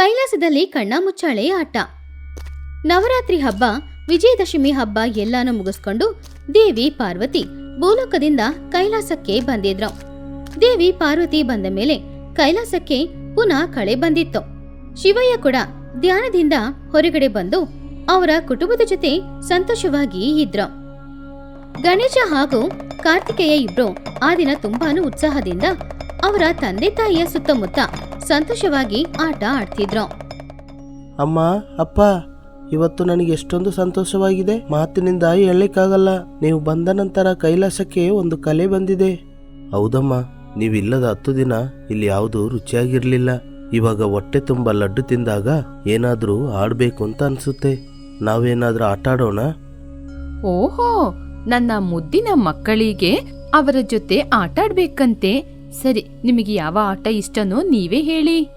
ಕೈಲಾಸದಲ್ಲಿ ಕಣ್ಣಾಮುಚ್ಚಾಳೆ ಆಟ. ನವರಾತ್ರಿ ಹಬ್ಬ, ವಿಜಯದಶಮಿ ಹಬ್ಬ ಎಲ್ಲಾನು ಮುಗಿಸ್ಕೊಂಡು ದೇವಿ ಪಾರ್ವತಿ ಭೂಲೋಕದಿಂದ ಕೈಲಾಸಕ್ಕೆ ಬಂದಿದ್ರು. ದೇವಿ ಪಾರ್ವತಿ ಬಂದ ಮೇಲೆ ಕೈಲಾಸಕ್ಕೆ ಪುನಃ ಕಳೆ ಬಂದಿತ್ತು. ಶಿವಯ್ಯ ಕೂಡ ಧ್ಯಾನದಿಂದ ಹೊರಗಡೆ ಬಂದು ಅವರ ಕುಟುಂಬದ ಜೊತೆ ಸಂತೋಷವಾಗಿ ಇದ್ರು. ಗಣೇಶ ಹಾಗೂ ಕಾರ್ತಿಕೇಯ ಇಬ್ರು ಆ ದಿನ ತುಂಬಾನು ಉತ್ಸಾಹದಿಂದ ಅವರ ತಂದೆ ತಾಯಿಯ ಸುತ್ತಮುತ್ತ ಸಂತೋಷವಾಗಿ ಆಟ ಆಡ್ತಿದ್ರು. ಅಮ್ಮ ಅಪ್ಪ ಇವತ್ತು ನನಗೆ ಎಷ್ಟೊಂದು ಸಂತೋಷವಾಗಿದೆ. ಮಾತಿನಿಂದ ಹೇಳಲಿಕ್ಕಾಗಲ್ಲ. ನೀವು ಬಂದ ನಂತರ ಕೈಲಾಸಕ್ಕೆ ಒಂದು ಕಲೆ ಬಂದಿದೆ. ಹೌದಮ್ಮ ನೀವಿಲ್ಲದ ಹತ್ತು ದಿನ ಇಲ್ಲಿ ಯಾವುದು ರುಚಿಯಾಗಿರ್ಲಿಲ್ಲ. ಇವಾಗ ಹೊಟ್ಟೆ ತುಂಬ ಲಡ್ಡು ತಿಂದಾಗ ಏನಾದರೂ ಆಡಬೇಕು ಅಂತ ಅನ್ಸುತ್ತೆ. ನಾವೇನಾದ್ರೂ ಆಟ ಆಡೋಣ? ಓಹೋ ನನ್ನ ಮುದ್ದಿನ ಮಕ್ಕಳಿಗೆ ಅವರ ಜೊತೆ ಆಟಾಡ್ಬೇಕಂತೆ. ಸರಿ ನಿಮಗೆ ಯಾವ ಆಟ ಇಷ್ಟನೋ ನೀವೇ ಹೇಳಿ.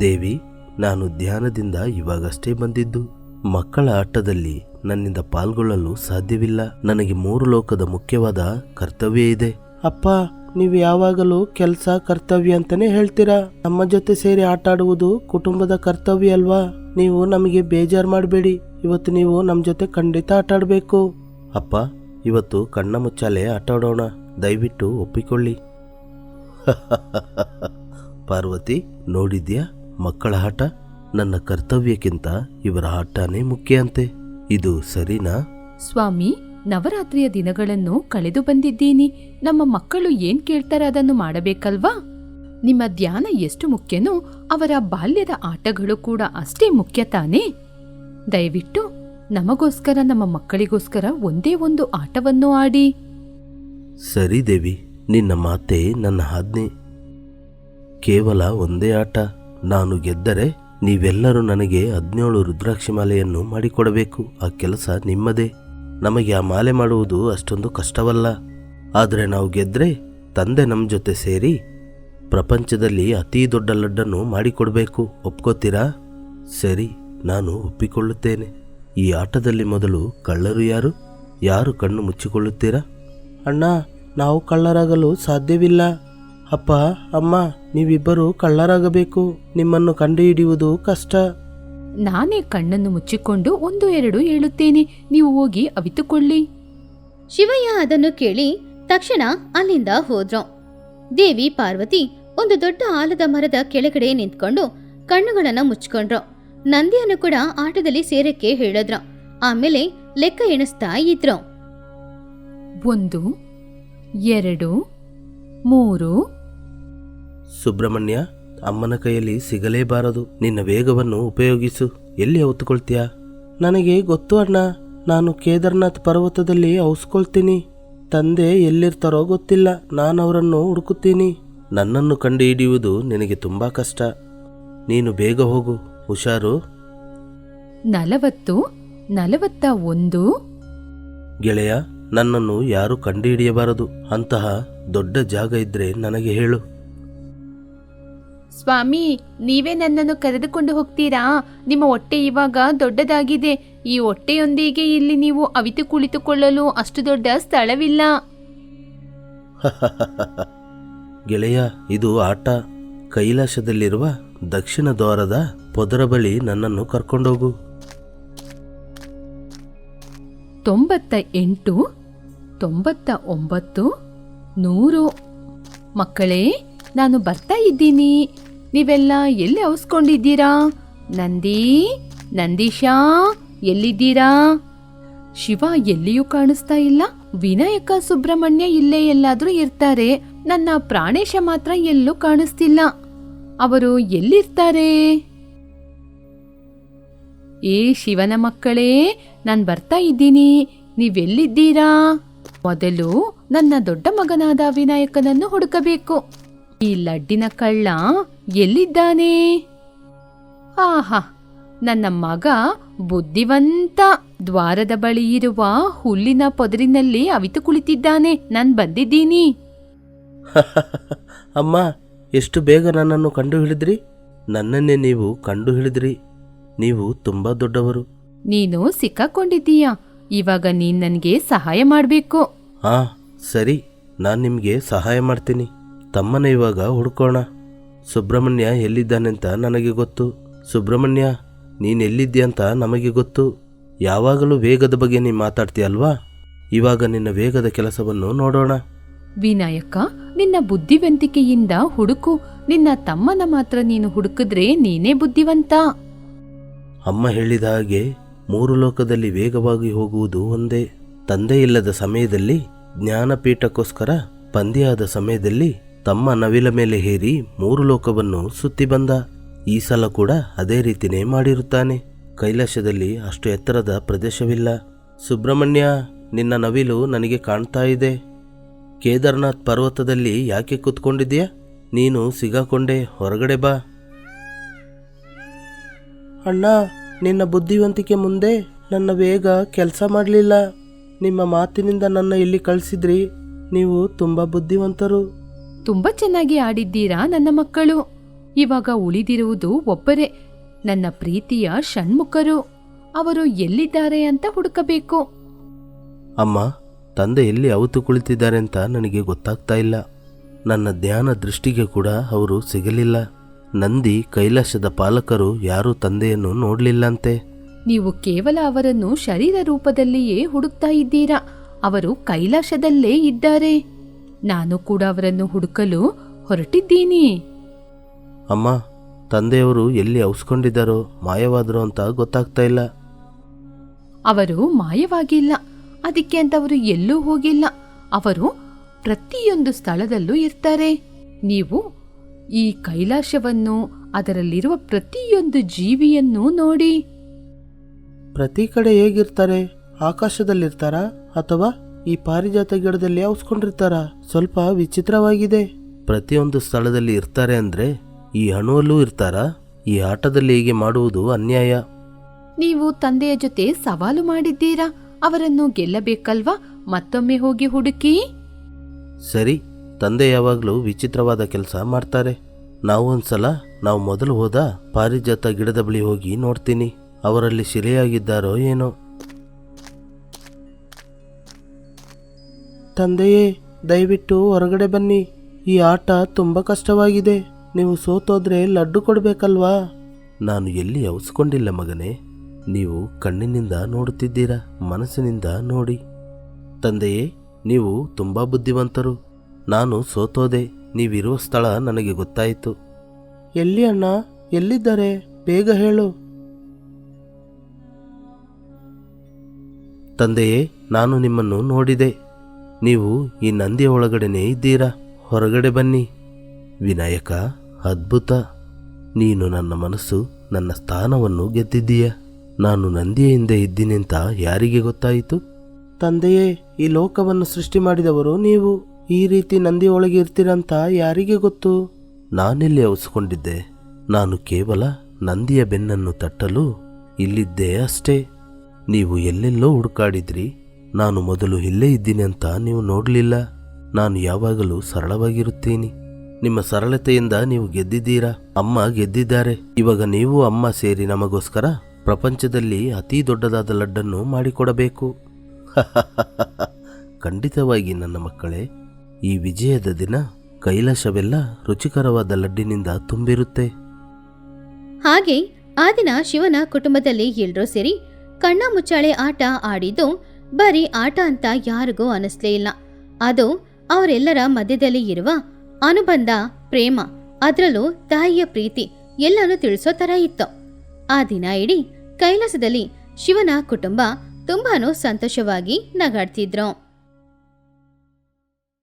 ದೇವಿ ನಾನು ಧ್ಯಾನದಿಂದ ಇವಾಗಷ್ಟೇ ಬಂದಿದ್ದು. ಮಕ್ಕಳ ಆಟದಲ್ಲಿ ನನ್ನಿಂದ ಪಾಲ್ಗೊಳ್ಳಲು ಸಾಧ್ಯವಿಲ್ಲ. ನನಗೆ ಮೂರು ಲೋಕದ ಮುಖ್ಯವಾದ ಕರ್ತವ್ಯ ಇದೆ. ಅಪ್ಪ ನೀವು ಯಾವಾಗಲೂ ಕೆಲಸ ಕರ್ತವ್ಯ ಅಂತಾನೆ ಹೇಳ್ತೀರಾ? ನಮ್ಮ ಜೊತೆ ಸೇರಿ ಆಟ ಆಡುವುದು ಕುಟುಂಬದ ಕರ್ತವ್ಯ ಅಲ್ವಾ? ನೀವು ನಮಗೆ ಬೇಜಾರು ಮಾಡಬೇಡಿ. ಇವತ್ತು ನೀವು ನಮ್ಮ ಜೊತೆ ಖಂಡಿತ ಆಟ ಆಡಬೇಕು. ಅಪ್ಪ ಇವತ್ತು ಕಣ್ಣ ಮುಚ್ಚಾಲೆ ಆಟ ಆಡೋಣ. ದಯವಿಟ್ಟು ಒಪ್ಪಿಕೊಳ್ಳಿ. ಪಾರ್ವತಿ ನೋಡಿದ್ಯಾ? ಮಕ್ಕಳ ಆಟ ನನ್ನ ಕರ್ತವ್ಯಕ್ಕಿಂತ ಇವರ ಆಟನೇ ಮುಖ್ಯ ಅಂತೆ. ಇದು ಸರಿನಾ? ಸ್ವಾಮಿ ನವರಾತ್ರಿಯ ದಿನಗಳನ್ನು ಕಳೆದು ಬಂದಿದ್ದೀನಿ. ನಮ್ಮ ಮಕ್ಕಳು ಏನ್ ಕೇಳ್ತಾರೆ ಅದನ್ನು ಮಾಡಬೇಕಲ್ವಾ? ನಿಮ್ಮ ಧ್ಯಾನ ಎಷ್ಟು ಮುಖ್ಯನೋ ಅವರ ಬಾಲ್ಯದ ಆಟಗಳು ಕೂಡ ಅಷ್ಟೇ ಮುಖ್ಯ ತಾನೇ. ದಯವಿಟ್ಟು ನಮಗೋಸ್ಕರ ನಮ್ಮ ಮಕ್ಕಳಿಗೋಸ್ಕರ ಒಂದೇ ಒಂದು ಆಟವನ್ನು ಆಡಿ. ಸರಿ ದೇವಿ. ನಿನ್ನ ಮಾತೆ ನನ್ನ ಆಜ್ಞೆ. ಕೇವಲ ಒಂದೇ ಆಟ. ನಾನು ಗೆದ್ದರೆ ನೀವೆಲ್ಲರೂ ನನಗೆ ಹದಿನೇಳು ರುದ್ರಾಕ್ಷಿ ಮಾಲೆಯನ್ನು ಮಾಡಿಕೊಡಬೇಕು. ಆ ಕೆಲಸ ನಿಮ್ಮದೇ. ನಮಗೆ ಆ ಮಾಲೆ ಮಾಡುವುದು ಅಷ್ಟೊಂದು ಕಷ್ಟವಲ್ಲ. ಆದರೆ ನಾವು ಗೆದ್ದರೆ ತಂದೆ ನಮ್ಮ ಜೊತೆ ಸೇರಿ ಪ್ರಪಂಚದಲ್ಲಿ ಅತೀ ದೊಡ್ಡ ಲಡ್ಡನ್ನು ಮಾಡಿಕೊಡಬೇಕು. ಒಪ್ಕೋತೀರಾ? ಸರಿ, ನಾನು ಒಪ್ಪಿಕೊಳ್ಳುತ್ತೇನೆ. ಈ ಆಟದಲ್ಲಿ ಮೊದಲು ಕಳ್ಳರು ಯಾರು? ಯಾರು ಕಣ್ಣು ಮುಚ್ಚಿಕೊಳ್ಳುತ್ತೀರಾ? ಅಣ್ಣ ನಾವು ಕಳ್ಳರಾಗಲು ಸಾಧ್ಯವಿಲ್ಲ. ಅಪ್ಪ ಅಮ್ಮ ನೀವಿಬ್ಬರು ಕಳ್ಳರಾಗಬೇಕು. ನಿಮ್ಮನ್ನು ಕಂಡುಹಿಡಿಯುವುದು ಕಷ್ಟ. ನಾನೇ ಕಣ್ಣನ್ನು ಮುಚ್ಚಿಕೊಂಡು ಒಂದು ಎರಡು ಹೇಳುತ್ತೇನೆ. ನೀವು ಹೋಗಿ ಅವಿತುಕೊಳ್ಳಿ. ಶಿವಯ್ಯ ಅದನ್ನು ಕೇಳಿ ತಕ್ಷಣ ಅಲ್ಲಿಂದ ಹೋದ್ರು. ದೇವಿ ಪಾರ್ವತಿ ಒಂದು ದೊಡ್ಡ ಆಲದ ಮರದ ಕೆಳಗಡೆ ನಿಂತ್ಕೊಂಡು ಕಣ್ಣುಗಳನ್ನು ಮುಚ್ಕೊಂಡ್ರು ನಂದಿಯನ್ನು ಕೂಡ ಆಟದಲ್ಲಿ ಸೇರಕ್ಕೆ ಹೇಳಿದ್ರು. ಆಮೇಲೆ ಲೆಕ್ಕ ಎಣಿಸ್ತಾ ಇದ್ರು. ಒಂದು ಎರಡು ಮೂರು. ಸುಬ್ರಹ್ಮಣ್ಯ ಅಮ್ಮನ ಕೈಯಲ್ಲಿ ಸಿಗಲೇಬಾರದು. ನಿನ್ನ ವೇಗವನ್ನು ಉಪಯೋಗಿಸು. ಎಲ್ಲಿ ಹೊತ್ತುಕೊಳ್ತೀಯ? ನನಗೆ ಗೊತ್ತು ಅಣ್ಣ. ನಾನು ಕೇದಾರ್ನಾಥ್ ಪರ್ವತದಲ್ಲಿ ಔಸ್ಕೊಳ್ತೀನಿ. ತಂದೆ ಎಲ್ಲಿರ್ತಾರೋ ಗೊತ್ತಿಲ್ಲ. ನಾನು ಅವರನ್ನು ಹುಡುಕುತ್ತೀನಿ. ನನ್ನನ್ನು ಕಂಡು ಹಿಡಿಯುವುದು ನಿನಗೆ ತುಂಬಾ ಕಷ್ಟ. ನೀನು ಬೇಗ ಹೋಗು. ಹುಷಾರು. ನಲವತ್ತು ನಲವತ್ತ ಒಂದು. ಗೆಳೆಯ ನನ್ನನ್ನು ಯಾರು ಕಂಡುಹಿಡಿಯಬಾರದು. ಅಂತಹ ದೊಡ್ಡ ಜಾಗ ಇದ್ರೆ ನನಗೆ ಹೇಳು. ಸ್ವಾಮಿ ನೀವೇ ನನ್ನನ್ನು ಕರೆದುಕೊಂಡು ಹೋಗ್ತೀರಾ? ನಿಮ್ಮ ಹೊಟ್ಟೆ ಇವಾಗ ದೊಡ್ಡದಾಗಿದೆ. ಈ ಹೊಟ್ಟೆಯೊಂದಿಗೆ ಇಲ್ಲಿ ನೀವು ಅವಿತು ಕುಳಿತುಕೊಳ್ಳಲು ಅಷ್ಟು ದೊಡ್ಡ ಸ್ಥಳವಿಲ್ಲ. ಗೆಳೆಯ ಇದು ಆಟ. ಕೈಲಾಸದಲ್ಲಿರುವ ದಕ್ಷಿಣ ದ್ವಾರದ ಪೊದರ ಬಳಿ ನನ್ನನ್ನು ಕರ್ಕೊಂಡೋಗು. ತೊಂಬತ್ತ ಎಂಟು? ತೊಂಬತ್ತ ಒಂಬತ್ತು ನೂರು? ಮಕ್ಕಳೇ, ನಾನು ಬರ್ತಾ ಇದ್ದೀನಿ. ನೀವೆಲ್ಲ ಎಲ್ಲಿ ಔಸ್ಕೊಂಡಿದ್ದೀರಾ ನಂದಿ, ನಂದೀಶಾ, ಎಲ್ಲಿದ್ದೀರಾ? ಶಿವ ಎಲ್ಲಿಯೂ ಕಾಣಿಸ್ತಾ ಇಲ್ಲ. ವಿನಾಯಕ, ಸುಬ್ರಹ್ಮಣ್ಯ ಇಲ್ಲೇ ಎಲ್ಲಾದ್ರೂ ಇರ್ತಾರೆ. ನನ್ನ ಪ್ರಾಣೇಶ ಮಾತ್ರ ಎಲ್ಲೂ ಕಾಣಿಸ್ತಿಲ್ಲ. ಅವರು ಎಲ್ಲಿರ್ತಾರೆ? ಏ ಶಿವನ ಮಕ್ಕಳೇ, ನಾನು ಬರ್ತಾ ಇದ್ದೀನಿ. ನೀವೆಲ್ಲಿದ್ದೀರಾ? ಮೊದಲು ನನ್ನ ದೊಡ್ಡ ಮಗನಾದ ವಿನಾಯಕನನ್ನು ಹುಡುಕಬೇಕು. ಈ ಲಡ್ಡಿನ ಕಳ್ಳ ಎಲ್ಲಿದ್ದಾನೆ? ಆಹಾ ನನ್ನ ಮಗ ಬುದ್ಧಿವಂತ. ದ್ವಾರದ ಬಳಿ ಇರುವ ಹುಲ್ಲಿನ ಪೊದರಿನಲ್ಲಿ ಅವಿತು ಕುಳಿತಿದ್ದಾನೆ. ನಾನು ಬಂದಿದ್ದೀನಿ. ಅಮ್ಮ ಎಷ್ಟು ಬೇಗ ನನ್ನನ್ನು ಕಂಡು ಹಿಡಿದ್ರಿ? ನನ್ನನ್ನೇ ನೀವು ಕಂಡು ಹಿಡಿದ್ರಿ. ನೀವು ತುಂಬಾ ದೊಡ್ಡವರು. ನೀನು ಸಿಕ್ಕಾಕೊಂಡಿದ್ದೀಯಾ? ಇವಾಗ ನೀನ್ ನನ್ಗೆ ಸಹಾಯ ಮಾಡ್ಬೇಕು. ಹಾ ಸರಿ. ನಾನು ನಿಮಗೆ ಸಹಾಯ ಮಾಡ್ತೀನಿ. ತಮ್ಮನ ಇವಾಗ ಹುಡ್ಕೋಣ. ಸುಬ್ರಹ್ಮಣ್ಯ ಎಲ್ಲಿದ್ದಾನೆಂತ ನನಗೆ ಗೊತ್ತು. ಸುಬ್ರಹ್ಮಣ್ಯ ನೀನು ಅಂತ ನಮಗೆ ಗೊತ್ತು. ಯಾವಾಗಲೂ ವೇಗದ ಬಗ್ಗೆ ನೀ ಮಾತಾಡ್ತೀಯಲ್ವಾ ಇವಾಗ ನಿನ್ನ ವೇಗದ ಕೆಲಸವನ್ನು ನೋಡೋಣ. ವಿನಾಯಕ ನಿನ್ನ ಬುದ್ಧಿವಂತಿಕೆಯಿಂದ ಹುಡುಕು. ನಿನ್ನ ತಮ್ಮನ ಮಾತ್ರ ನೀನು ಹುಡುಕಿದ್ರೆ ನೀನೇ ಬುದ್ಧಿವಂತ. ಅಮ್ಮ ಹೇಳಿದ ಹಾಗೆ ಮೂರು ಲೋಕದಲ್ಲಿ ವೇಗವಾಗಿ ಹೋಗುವುದು ಒಂದೇ. ತಂದೆ ಇಲ್ಲದ ಸಮಯದಲ್ಲಿ ಜ್ಞಾನಪೀಠಕ್ಕೋಸ್ಕರ ಪಂದ್ಯಾದ ಸಮಯದಲ್ಲಿ ತಮ್ಮ ನವಿಲ ಮೇಲೆ ಹೇರಿ ಮೂರು ಲೋಕವನ್ನು ಸುತ್ತಿ ಬಂದ. ಈ ಸಲ ಕೂಡ ಅದೇ ರೀತಿನೇ ಮಾಡಿರುತ್ತಾನೆ. ಕೈಲಾಸದಲ್ಲಿ ಅಷ್ಟು ಎತ್ತರದ ಪ್ರದೇಶವಿಲ್ಲ. ಸುಬ್ರಹ್ಮಣ್ಯ, ನಿನ್ನ ನವಿಲು ನನಗೆ ಕಾಣ್ತಾ ಇದೆ. ಕೇದಾರ್ನಾಥ್ ಪರ್ವತದಲ್ಲಿ ಯಾಕೆ ಕೂತ್ಕೊಂಡಿದ್ಯಾ ನೀನು ಸಿಗಾಕೊಂಡೆ, ಹೊರಗಡೆ ಬಾ. ಅಣ್ಣ ನಿನ್ನ ಬುದ್ಧಿವಂತಿಕೆ ಮುಂದೆ ನನ್ನ ವೇಗ ಕೆಲಸ ಮಾಡಲಿಲ್ಲ. ನಿಮ್ಮ ಮಾತಿನಿಂದ ನನ್ನ ಇಲ್ಲಿ ಕಳಿಸಿದ್ರಿ. ನೀವು ತುಂಬ ಬುದ್ಧಿವಂತರು. ತುಂಬಾ ಚೆನ್ನಾಗಿ ಆಡಿದ್ದೀರಾ ನನ್ನ ಮಕ್ಕಳು. ಇವಾಗ ಉಳಿದಿರುವುದು ಒಬ್ಬರೇ ನನ್ನ ಪ್ರೀತಿಯ ಷಣ್ಮುಖರು. ಅವರು ಎಲ್ಲಿದ್ದಾರೆ ಅಂತ ಹುಡುಕಬೇಕು. ಅಮ್ಮ ತಂದೆ ಎಲ್ಲಿ ಅವತು ಕುಳಿತಿದ್ದಾರೆ ಅಂತ ನನಗೆ ಗೊತ್ತಾಗ್ತಾ ಇಲ್ಲ. ನನ್ನ ಧ್ಯಾನ ದೃಷ್ಟಿಗೆ ಕೂಡ ಅವರು ಸಿಗಲಿಲ್ಲ. ನಂದಿ ಕೈಲಾಸದ ಪಾಲಕರು ಯಾರೂ ತಂದೆಯನ್ನು ನೋಡಲಿಲ್ಲಂತೆ. ನೀವು ಕೇವಲ ಅವರನ್ನು ಶರೀರ ರೂಪದಲ್ಲಿಯೇ ಹುಡುಕ್ತಾ ಇದ್ದೀರಾ? ಅವರು ಕೈಲಾಸದಲ್ಲೇ ಇದ್ದಾರೆ. ನಾನು ಕೂಡ ಅವರನ್ನು ಹುಡುಕಲು ಹೊರಟಿದ್ದೀನಿ. ಅಮ್ಮ ತಂದೆಯವರು ಎಲ್ಲಿ ಔಸ್ಕೊಂಡಿದ್ದಾರೋ ಮಾಯವಾದರು ಅಂತ ಗೊತ್ತಾಗ್ತಾ ಇಲ್ಲ. ಅವರು ಮಾಯವಾಗಿಲ್ಲ. ಅದಕ್ಕೆ ಅಂತ ಅವರು ಎಲ್ಲೂ ಹೋಗಿಲ್ಲ. ಅವರು ಪ್ರತಿಯೊಂದು ಸ್ಥಳದಲ್ಲೂ ಇರ್ತಾರೆ. ನೀವು ಈ ಕೈಲಾಶವನ್ನು ಅದರಲ್ಲಿರುವ ಪ್ರತಿಯೊಂದು ಜೀವಿಯನ್ನು ನೋಡಿ. ಪ್ರತಿ ಕಡೆ ಹೇಗಿರ್ತಾರೆ? ಆಕಾಶದಲ್ಲಿರ್ತಾರಾ? ಅಥವಾ ಈ ಪಾರಿಜಾತ ಗಿಡದಲ್ಲಿ ಅವಸ್ಕೊಂಡಿರ್ತಾರ ಸ್ವಲ್ಪ ವಿಚಿತ್ರವಾಗಿದೆ. ಪ್ರತಿಯೊಂದು ಸ್ಥಳದಲ್ಲಿ ಇರ್ತಾರೆ ಅಂದ್ರೆ ಈ ಅಣುವಲ್ಲೂ ಇರ್ತಾರಾ? ಈ ಆಟದಲ್ಲಿ ಹೀಗೆ ಮಾಡುವುದು ಅನ್ಯಾಯ. ನೀವು ತಂದೆಯ ಜೊತೆ ಸವಾಲು ಮಾಡಿದ್ದೀರಾ? ಅವರನ್ನು ಗೆಲ್ಲಬೇಕಲ್ವಾ? ಮತ್ತೊಮ್ಮೆ ಹೋಗಿ ಹುಡುಕಿ. ಸರಿ ತಂದೆ ಯಾವಾಗಲೂ ವಿಚಿತ್ರವಾದ ಕೆಲಸ ಮಾಡ್ತಾರೆ. ನಾವು ಒಂದ್ಸಲ, ನಾವು ಮೊದಲು ಹೋದ ಪಾರಿಜಾತ ಗಿಡದ ಬಳಿ ಹೋಗಿ ನೋಡ್ತೀನಿ, ಅವರಲ್ಲಿ ಶಿಲೆಯಾಗಿದ್ದಾರೋ ಏನೋ. ತಂದೆಯೇ, ದಯವಿಟ್ಟು ಹೊರಗಡೆ ಬನ್ನಿ. ಈ ಆಟ ತುಂಬ ಕಷ್ಟವಾಗಿದೆ. ನೀವು ಸೋತೋದ್ರೆ ಲಡ್ಡು ಕೊಡಬೇಕಲ್ವಾ? ನಾನು ಎಲ್ಲಿ ಅವಸ್ಕೊಂಡಿಲ್ಲ ಮಗನೇ. ನೀವು ಕಣ್ಣಿನಿಂದ ನೋಡುತ್ತಿದ್ದೀರಾ, ಮನಸ್ಸಿನಿಂದ ನೋಡಿ. ತಂದೆಯೇ, ನೀವು ತುಂಬ ಬುದ್ಧಿವಂತರು. ನಾನು ಸೋತೋದೆ ನೀವಿರುವ ಸ್ಥಳ ನನಗೆ ಗೊತ್ತಾಯಿತು. ಎಲ್ಲಿ ಅಣ್ಣ? ಎಲ್ಲಿದ್ದಾರೆ? ಬೇಗ ಹೇಳು. ತಂದೆಯೇ ನಾನು ನಿಮ್ಮನ್ನು ನೋಡಿದೆ. ನೀವು ಈ ನಂದಿಯ ಒಳಗಡೆನೇ ಇದ್ದೀರಾ? ಹೊರಗಡೆ ಬನ್ನಿ. ವಿನಾಯಕ ಅದ್ಭುತ. ನೀನು ನನ್ನ ಮನಸ್ಸು ನನ್ನ ಸ್ಥಾನವನ್ನು ಗೆದ್ದಿದ್ದೀಯ. ನಾನು ನಂದಿಯ ಹಿಂದೆ ಇದ್ದೀನಿ ಅಂತ ಯಾರಿಗೆ ಗೊತ್ತಾಯಿತು? ತಂದೆಯೇ ಈ ಲೋಕವನ್ನು ಸೃಷ್ಟಿ ಮಾಡಿದವರು ನೀವು. ಈ ರೀತಿ ನಂದಿ ಒಳಗೆ ಇರ್ತೀರಂತ ಯಾರಿಗೆ ಗೊತ್ತು? ನಾನೆಲ್ಲಿ ಅವಸ್ಕೊಂಡಿದ್ದೆ. ನಾನು ಕೇವಲ ನಂದಿಯ ಬೆನ್ನನ್ನು ತಟ್ಟಲು ಇಲ್ಲಿದ್ದೆ ಅಷ್ಟೇ. ನೀವು ಎಲ್ಲೆಲ್ಲೋ ಹುಡುಕಾಡಿದ್ರಿ. ನಾನು ಮೊದಲು ಇಲ್ಲೇ ಇದ್ದೀನಿ ಅಂತ ನೀವು ನೋಡಲಿಲ್ಲ. ನಾನು ಯಾವಾಗಲೂ ಸರಳವಾಗಿರುತ್ತೀನಿ. ನಿಮ್ಮ ಸರಳತೆಯಿಂದ ನೀವು ಗೆದ್ದಿದ್ದೀರಾ? ಅಮ್ಮ ಗೆದ್ದಿದ್ದಾರೆ. ಇವಾಗ ನೀವು ಅಮ್ಮ ಸೇರಿ ನಮಗೋಸ್ಕರ ಪ್ರಪಂಚದಲ್ಲಿ ಅತಿ ದೊಡ್ಡದಾದ ಲಡ್ಡನ್ನು ಮಾಡಿಕೊಡಬೇಕು. ಖಂಡಿತವಾಗಿ ನನ್ನ ಮಕ್ಕಳೇ ಈ ವಿಜಯದ ದಿನ ಕೈಲಾಸವೆಲ್ಲ ರುಚಿಕರವಾದ ಲಡ್ಡಿನಿಂದ ತುಂಬಿರುತ್ತೆ. ಹಾಗೆ ಆ ದಿನ ಶಿವನ ಕುಟುಂಬದಲ್ಲಿ ಎಲ್ರೂ ಸೇರಿ ಕಣ್ಣ ಮುಚ್ಚಾಳೆ ಆಟ ಆಡಿದ್ದು ಬರೀ ಆಟ ಅಂತ ಯಾರಿಗೂ ಅನಿಸ್ಲೇ ಇಲ್ಲ. ಅದು ಅವರೆಲ್ಲರ ಮಧ್ಯದಲ್ಲಿ ಇರುವ ಅನುಬಂಧ, ಪ್ರೇಮ, ಅದರಲ್ಲೂ ತಾಯಿಯ ಪ್ರೀತಿ ಎಲ್ಲನೂ ತಿಳಿಸೋ ತರ ಇತ್ತು. ಆ ದಿನ ಇಡೀ ಕೈಲಾಸದಲ್ಲಿ ಶಿವನ ಕುಟುಂಬ ತುಂಬಾನು ಸಂತೋಷವಾಗಿ ನಗಾಡ್ತಿದ್ರು.